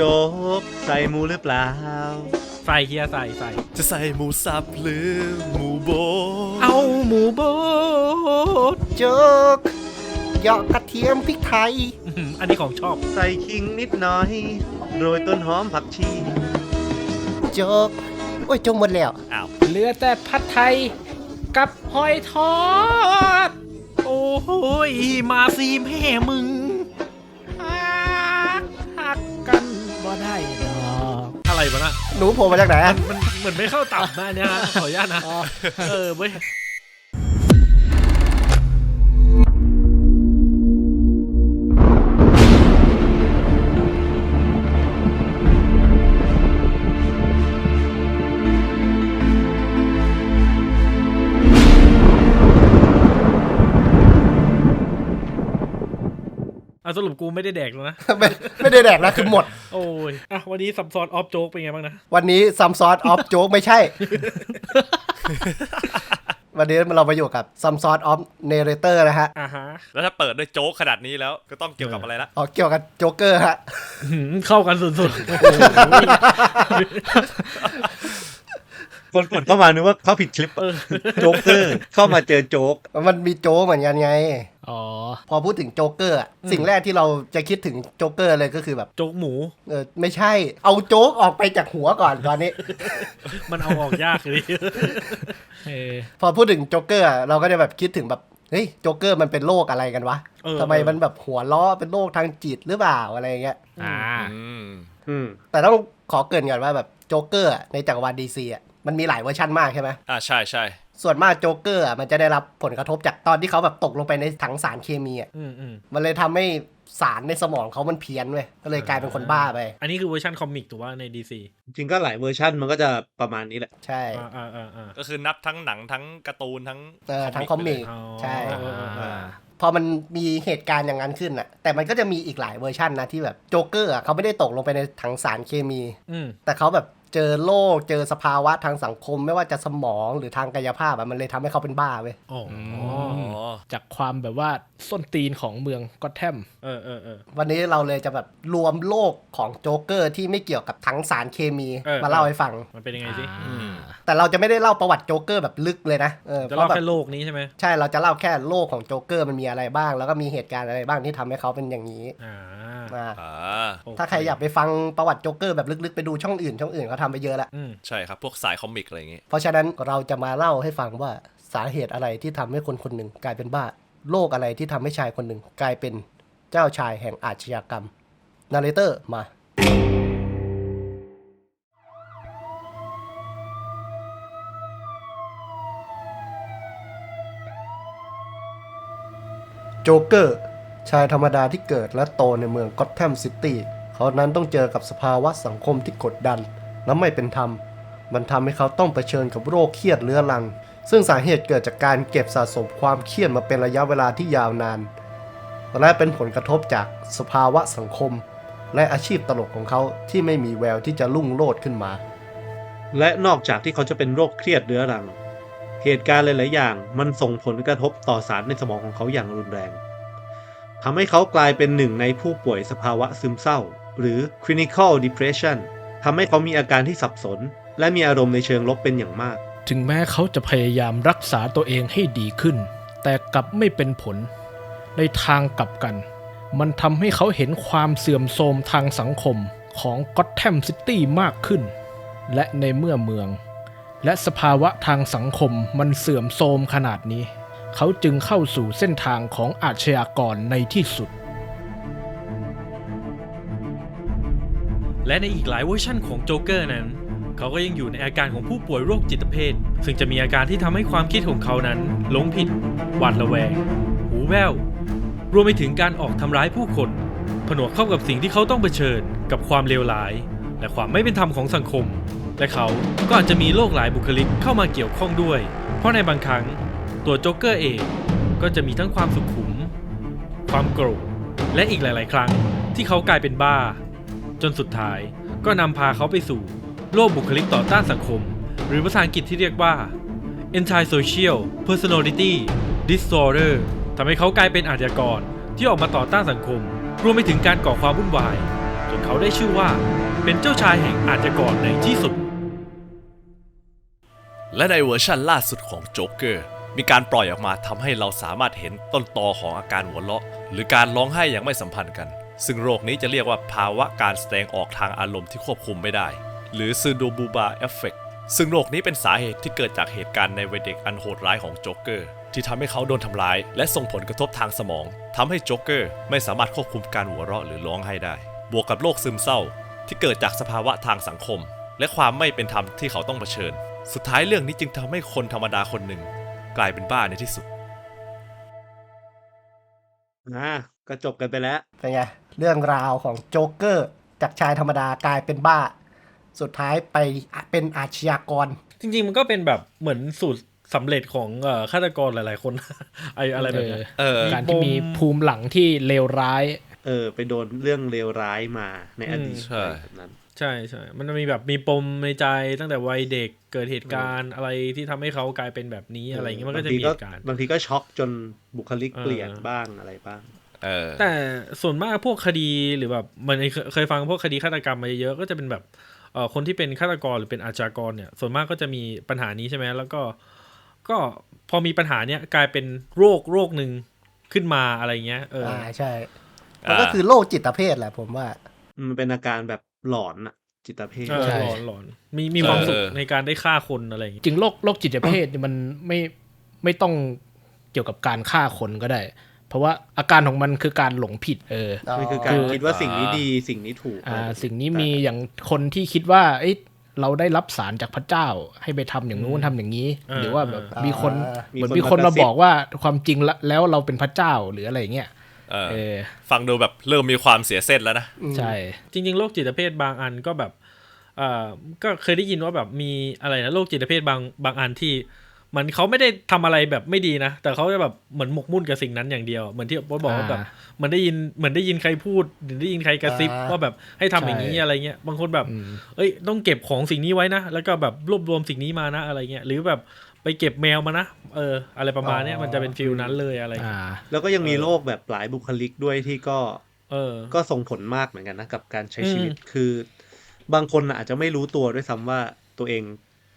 โจ๊กใส่หมูหรือเปล่า ใส่เฮียใส่ใส่ จะใส่หมูสับหรือหมูโบะเอาหมูบดโจ๊กเหยาะกระเทียมพริกไทย อื้อหืออันนี้ของชอบ ใส่ขิงนิดหน่อย โรยต้นหอมผักชี โจ๊กโอ้ยโจ๊กหมดแล้ว อ้าว เหลือแต่ผัดไทยกับหอยทอด โอ้โหยมาซีแม่มึง อกอะไรวะน่ะหนูโผล่มาจากไหนอะมันเหมือนไม่เข้าตับนะอันเนี่ยนะขออนุญาตนะ เออเว้ย สรุปกูไม่ได้แดกแล้วนะ ไม่ไม่ได้แดกนะคือหมด โอ้ยอะวันนี้ซับซ้อนออฟโจ๊กเป็นไงบ้างนะ วันนี้ซัมซอสออฟโจ๊กไม่ใช่ วันนี้เรามาอยู่กับซัมซอสออฟเนเรเตอร์นะฮะอ่าฮะแล้วถ้าเปิดด้วยโจ๊กขนาดนี้แล้วก็ต้องเกี่ยวกับอะไรละอ๋อเกี่ยวกับโจ๊กเกอร์ฮะ หืมเข้ากันสุดๆโอ้โหคนกดเข้ามานึกว่าเขาผิดคลิปโจ๊กเกอร์เข้ามาเจอโจ๊กมันมีโจ๊กเหมือนกันไง อ๋อ พอพูดถึงโจ๊กเกอร์อะสิ่งแรกที่เราจะคิดถึงโจ๊กเกอร์เลยก็คือแบบโจ๊กหมู เออไม่ใช่ เอาโจ๊กออกไปจากหัวก่อนตอนนี้ มันเอาออกยากเลยเออ พอพูดถึงโจ๊กเกอร์อะเราก็จะแบบคิดถึงแบบเฮ้ยโจ๊กเกอร์มันเป็นโรคอะไรกันวะเออ ทำไมมันแบบหัวล้อเป็นโรคทางจิตหรือเปล่าอะไรเงี้ย อ่า อืมอืม แต่ต้องขอเกรินก่อนว่าแบบโจ๊กเกอร์อะในจักรวาลดีซีอะมันมีหลายเวอร์ชันมากใช่ไหมอ่าใช่ใช่ ส่วนมากโจ๊กเกอร์อะมันจะได้รับผลกระทบจากตอนที่เขาแบบตกลงไปในถังสารเคมีอะอืมอืมมันเลยทำให้สารในสมองเขามันเพี้ยนเว้ยก็เลยกลายเป็นคนบ้าไป อันนี้คือเวอร์ชันคอมิกถูกว่าในดีซีจริงก็หลายเวอร์ชันมันก็จะประมาณนี้แหละ ใช่อ่าอ่าอ่าอ่า ก็คือนับทั้งหนังทั้งการ์ตูนทั้งเออทั้งคอมิกอ๋อใช่ อ่า พอมันมีเหตุการณ์อย่างนั้นขึ้นอะ แต่มันก็จะมีอีกหลายเวอร์ชันนะที่แบบโจ๊กเกอร์อะเขาไม่ได้ตกลงไปในถังสารเคมี อืมแต่เขาแบบ เจอโรคเจอสภาวะทางสังคม ไม่ว่าจะสมองหรือทางกายภาพอะมันเลยทำให้เขาเป็นบ้าเว้ยอ๋ออ๋อจากความแบบว่าส้นตีนของเมืองก็อตแทมเออเออเออ วันนี้เราเลยจะแบบรวมโลกของโจ๊กเกอร์ที่ไม่เกี่ยวกับทั้งสารเคมีเออ มาเล่าให้ฟัง มันเป็นยังไงสิแต่เราจะไม่ได้เล่าประวัติโจ๊กเกอร์แบบลึกเลยนะเออจะเพเล่าราะแบบแค่โลกนี้ใช่ไหมใช่เราจะเล่าแค่โลกของโจ๊กเกอร์มันมีอะไรบ้าง แล้วก็มีเหตุการณ์อะไรบ้างที่ทำให้เขาเป็นอย่างนี้ อ่า อ่า อ่าโอเถ้าใครอยากไปฟังประวัติโจ๊กเกอร์แบบลึกๆ ไปดูช่องอื่น ช่องอื่นเขาทำไปเยอะแล้ว อืมใช่ครับ พวกสายคอมิกอะไรอย่างงี้ เพราะฉะนั้นเราจะมาเล่าให้ฟังว่าสาเหตุอะไรที่ทำให้คนคนหนึ่งกลายเป็นบ้า โรคอะไรที่ทำให้ชายคนหนึ่งกลายเป็นเจ้าชายแห่งอาชญากรรม นาเรเตอร์มา โจ๊กเกอร์ ชายธรรมดาที่เกิดและโตในเมืองก็อตแทมซิตี้เขานั้นต้องเจอกับสภาวะสังคมที่กดดัน และไม่เป็นธรรม มันทำให้เขาต้องเผชิญกับโรคเครียดเรื้อรัง ซึ่งสาเหตุเกิดจากการเก็บสะสมความเครียดมาเป็นระยะเวลาที่ยาวนาน และเป็นผลกระทบจากสภาวะสังคม และอาชีพตลกของเขาที่ไม่มีแววที่จะรุ่งโรจน์ขึ้นมา และนอกจากที่เขาจะเป็นโรคเครียดเรื้อรัง เหตุการณ์หลาย ๆ อย่าง มันส่งผลกระทบต่อสารในสมองของเขาอย่างรุนแรง ทำให้เขากลายเป็นหนึ่งในผู้ป่วยสภาวะซึมเศร้า หรือ clinical depression ทำให้เขามีอาการที่สับสน และมีอารมณ์ในเชิงลบเป็นอย่างมาก ถึงแม้เขาจะพยายามรักษาตัวเองให้ดีขึ้น แต่กลับไม่เป็นผล ในทางกลับกัน มันทำให้เขาเห็นความเสื่อมโทรมทางสังคมของก็อตแทมซิตี้มากขึ้น และในเมื่อเมือง และสภาวะทางสังคมมันเสื่อมโทรมขนาดนี้ เขาจึงเข้าสู่เส้นทางของอาชญากรในที่สุด และในอีกหลายเวอร์ชั่นของโจ๊กเกอร์นั้น เขาก็ยังอยู่ในอาการของผู้ป่วยโรคจิตเภท ซึ่งจะมีอาการที่ทำให้ความคิดของเขานั้นหลงผิด หวาดระแวง หูแว่ว รวมไปถึงการออกทำร้ายผู้คน ผนวกเข้ากับสิ่งที่เขาต้องเผชิญ กับความเลวร้าย และความไม่เป็นธรรมของสังคม และเขาก็อาจจะมีโรคหลายบุคลิกเข้ามาเกี่ยวข้องด้วย เพราะในบางครั้ง ตัวโจ๊กเกอร์เองก็จะมีทั้งความสุขุม ความโกรธและอีกหลาย ๆ ครั้งที่เขากลายเป็นบ้า จนสุดท้ายก็นำพาเขาไปสู่โรคบุคลิกต่อต้านสังคม หรือภาษาอังกฤษที่เรียกว่า antisocial personality disorder ทำให้เขากลายเป็นอาชญากรที่ออกมาต่อต้านสังคม รวมไปถึงการก่อความวุ่นวาย จนเขาได้ชื่อว่าเป็นเจ้าชายแห่งอาชญากรในที่สุด และในเวอร์ชันล่าสุดของโจ๊กเกอร์ มีการปล่อยออกมาทำให้เราสามารถเห็นต้นตอของอาการหัวเราะ หรือการร้องไห้อย่างไม่สัมพันธ์กัน ซึ่งโรคนี้จะเรียกว่าภาวะการแสดงออกทางอารมณ์ที่ควบคุมไม่ได้ หรือซูโดบูบาเอฟเฟกซึ่งโรคนี้เป็นสาเหตุที่เกิดจากเหตุการณ์ในวัยเด็กอันโหดร้ายของโจ๊กเกอร์ ที่ทำให้เขาโดนทำร้าย และส่งผลกระทบทางสมองทำให้โจ๊กเกอร์ไม่สามารถควบคุมการหัวเราะหรือร้องไห้ได้ บวกกับโรคซึมเศร้า ที่เกิดจากสภาวะทางสังคม และความไม่เป็นธรรมที่เขาต้องเผชิญ สุดท้ายเรื่องนี้จึงทำให้คนธรรมดาคนหนึ่ง กลายเป็นบ้าในที่สุดอ่าก็จบกันไปแล้ว เป็นไง เรื่องราวของโจ๊กเกอร์ จากชายธรรมดากลายเป็นบ้า สุดท้ายไปเป็นอาชญากร จริง ๆ มันก็เป็นแบบเหมือนสูตรสำเร็จของเอ่อฆาตกรหลายๆ คนไออะไรแบบเนี้ยเออการที่มีภูมิหลังที่เลวร้าย เออ ไปโดนเรื่องเลวร้ายมาในอดีตอืมใช่อะไรแบบนั้น ใช่ใช่ มันจะมีแบบมีปมในใจตั้งแต่วัยเด็กเกิดเหตุการณ์อะไรที่ทำให้เขากลายเป็นแบบนี้อะไรอย่างเงี้ยมันก็จะมีเหตุการณ์บางทีก็ช็อกจนบุคลิกเออเปลี่ยนบ้างอะไรบ้างเออแต่ส่วนมากพวกคดีหรือแบบมันเคยเคยฟังพวกคดีฆาตกรรมมาเยอะๆก็จะเป็นแบบเอ่อคนที่เป็นฆาตกรหรือเป็นอาชญากรเนี่ย ส่วนมากก็จะมีปัญหานี้ใช่ไหมแล้วก็ก็พอมีปัญหาเนี้ยกลายเป็นโรคโรคหนึ่งขึ้นมาอะไรเงี้ย เอออ่าอใช่อ่ามันก็คือโรคจิตเภทแหละผมว่า มันเป็นอาการแบบ หลอนอะจิตเภทเออใช่หลอนหลอนมีมีความสุขเออ ในการได้ฆ่าคนอะไรอย่างเงี้ยจริงโรคโรคจิตเภทเนี่ยมันไม่ไม่ต้องเกี่ยวกับการฆ่าคนก็ได้ เพราะว่าอาการของมันคือการหลงผิด เออ มันคือการคิดว่าสิ่งนี้ดีสิ่งนี้ถูกอ่าอะไรแบบสิ่งนี้มีอย่างคนที่คิดว่าเอ้ยเราได้รับสารจากพระเจ้าให้ไปทำอย่างนู้นทำอย่างนี้หรือว่าแบบมีคนอ่า เหมือนมีคนมาบอกว่าความจริงแล้วแล้วเราเป็นพระเจ้าหรืออะไรอย่างเงี้ยเออเออ ฟังดูแบบเริ่มมีความเสียเส้นแล้วนะ ใช่ จริง ๆ โรคจิตเภทบางอันก็แบบเอ่อก็เคยได้ยินว่าแบบมีอะไรนะโรคจิตเภทบางบางอันที่เหมือนเขาไม่ได้ทำอะไรแบบไม่ดีนะ แต่เขาจะแบบเหมือนหมกมุ่นกับสิ่งนั้นอย่างเดียว เหมือนที่บอสบอกว่าแบบเหมันได้ยินเหมือนได้ยินใครพูดหรือได้ยินใครกระซิบอ่าว่าแบบให้ทำอย่างนี้ใช่อะไรเงี้ยบางคนแบบอืมเอ้ยต้องเก็บของสิ่งนี้ไว้นะ แล้วก็แบบรวบรวมสิ่งนี้มานะอะไรเงี้ยหรือแบบ ไปเก็บแมวมานะเออ อะไรประมาณเนี้ยมันจะเป็นฟิลนั้นเลยอะไรอ่าเงี้ยแล้วก็ยังมีโรคแบบหลายบุคลิกด้วยที่ก็เออ ก็ส่งผลมากเหมือนกันนะกับการใช้อืมชีวิตคือ บางคนน่ะอาจจะไม่รู้ตัวด้วยซ้ำว่าตัวเอง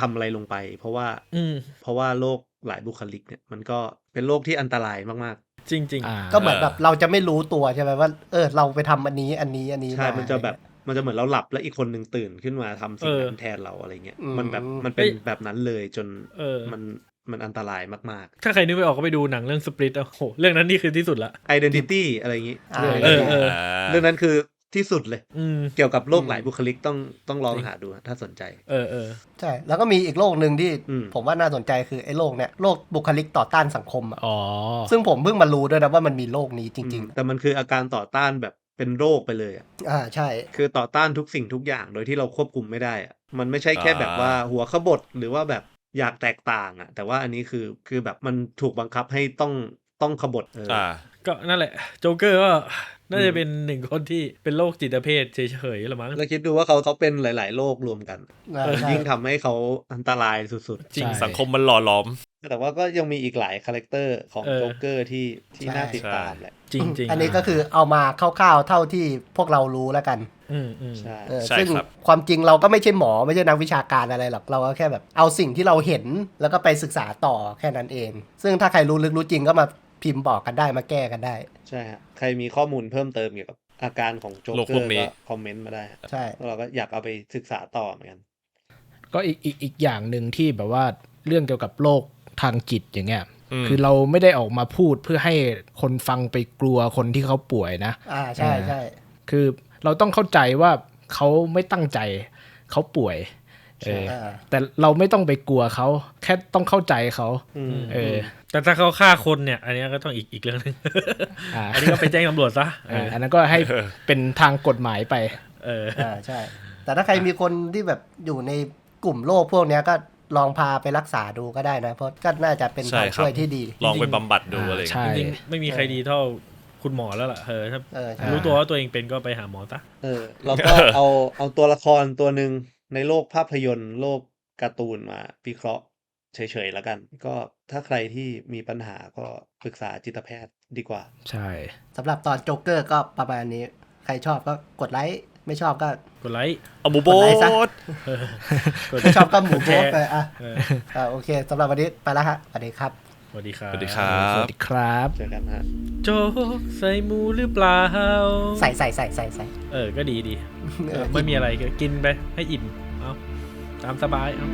ทำอะไรลงไป เพราะว่าอืม เพราะว่าโรคหลายบุคลิกเนี่ยมันก็เป็นโรคที่อันตรายมากจริงอ่าก็เหมือนแบบเราจะไม่รู้ตัวใช่ไหมว่า เออเราไปทำอันนี้อันนี้อันนี้ๆใช่ามันจะแบบ มันจะเหมือนเราหลับแล้วอีกคนหนึ่งตื่นขึ้นมาทำสิ่งนั้นเออแทนเราอะไรเงี้ยอืมมันแบบมันเป็นแบบนั้นเลยจนเออมันมันอันตรายมาก ๆ ถ้าใครนึกไม่ออกก็ไปดูหนังเรื่องสปริตโอ้โห เรื่องนั้นนี่คือที่สุดละๆ identity อะไรอย่างงี้อ่าเออเออเรื่องนั้นคือที่สุดเลยอืมเกี่ยวกับโรคหลายบุคลิกต้องต้องลองหาดูนะถ้าสนใจ เออเออใช่ แล้วก็มีอีกโรคหนึ่งที่อืมผมว่าน่าสนใจคือไอ้โรคเนี่ยโรคบุคลิกต่อต้านสังคมอะอ๋อซึ่งผมเพิ่งมารู้ด้วยนะว่ามันมีโรคนี้จริงแต่มันคืออาการต่อต้านแบบ เป็นโรคไปเลยอะๆอ่าใช่ คือต่อต้านทุกสิ่งทุกอย่างโดยที่เราควบคุมไม่ได้อะมันไม่ใช่แค่แบบว่าหัวขบถหรือว่าแบบอยากแตกต่างอะแต่ว่าอันนี้คือคือแบบมันถูกบังคับให้ต้องต้องขบถเออออ่าก็นั่นแหละโจ๊กเกอร์ก็ น่าจะเป็นหนึ่งคนที่เป็นโรคจิตเภทเฉยๆละมั้งแล้วคิดดูว่าเขาเขาเป็นหลาย ๆ โรครวมกันอ่าใช่ยิ่งทำให้เขาอันตรายสุดจริงใช่สังคมมันหล่อหลอมๆแต่ว่าก็ยังมีอีกหลายคาแรคเตอร์ของเออโจ๊กเกอร์ที่ที่ใช่น่าติดตามแหละจริงจริงอันนี้ก็คือเอามาคร่าวๆเท่าที่พวกเรารู้แล้วกันอืมอืมใช่เออใช่ซึ่งครับความจริงเราก็ไม่ใช่หมอไม่ใช่นักวิชาการอะไรหรอกเราก็แค่แบบเอาสิ่งที่เราเห็นแล้วก็ไปศึกษาต่อแค่นั้นเอง ซึ่งถ้าใครรู้ลึกรู้จริงก็มา พิมพ์บอกกันได้มาแก้กันได้ ใช่ฮะใครมีข้อมูลเพิ่มเติมเกี่ยวกับอาการของโจ๊กโรคเกพอวกร์นี้ ก็คอมเมนต์มาได้ฮะใช่ แล้วเราก็อยากเอาไปศึกษาต่อเหมือนกัน ก็อีกอีกอีกอย่างหนึ่งที่แบบว่าเรื่องเกี่ยวกับโรคทางจิตอย่างเงี้ยอืมคือเราไม่ได้ออกมาพูดเพื่อให้คนฟังไปกลัวคนที่เขาป่วยนะ อ่าใช่ใช่ คือเราต้องเข้าใจว่าเขาไม่ตั้งใจเขาป่วย เอออ่าแต่เราไม่ต้องไปกลัวเขาแค่ต้องเข้าใจเขาอืมเออ แต่ถ้าเขาฆ่าคนเนี่ย อันนี้ก็ต้องอีกอีกเรื่องหนึงอ่าอันนี้ก็ไปแจ้งตำรวจซะเออ่าออันนั้นก็ให้เป็นทางกฎหมายไป เอออ่าใช่ แต่ถ้าใครมีคนที่แบบอยู่ในกลุ่มโรคพวกเนี้ยก็ลองพาไปรักษาดูก็ได้นะ เพราะก็น่าจะเป็นใช่ทางครับช่วยที่ดี ลองไปบำบัดดูอะไรอย่างใช่เงี้ยจริงๆไม่มีใครดีเท่าคุณหมอแล้วล่ะเออถ้าเออใช่รู้ตัวว่าตัวเองเป็นก็ไปหาหมอซะเออเราก็เอาเอาตัวละครตัวหนึ่ง ในโลกภาพยนตร์โลกการ์ตูนมาวิเคราะห์เฉยๆแล้วกัน ก็ถ้าใครที่มีปัญหาก็ปรึกษาจิตแพทย์ดีกว่า ใช่สำหรับตอนโจ๊กเกอร์ก็ประมาณนี้ ใครชอบก็กดไลค์ ไม่ชอบก็ กดไลค์เอาหมูโบกดไลค์ซะดกดไม่ชอบก็หมูโบแชสร์ไปอะเอออ่าโอเคสำหรับวันนี้ไปแล้วฮะสวัสดีครับสวัสดีครับ สวัสดีครัสบวัสดีครับ เจอกันฮะ โจ๊กใส่หมูหรือเปล่า ใส่ใส่ใส่ใส่ใส่เออ ก็ดีดีเอเอออ ไม่มีอะไรกินไปให้อิ่มเอาตามสบายเอา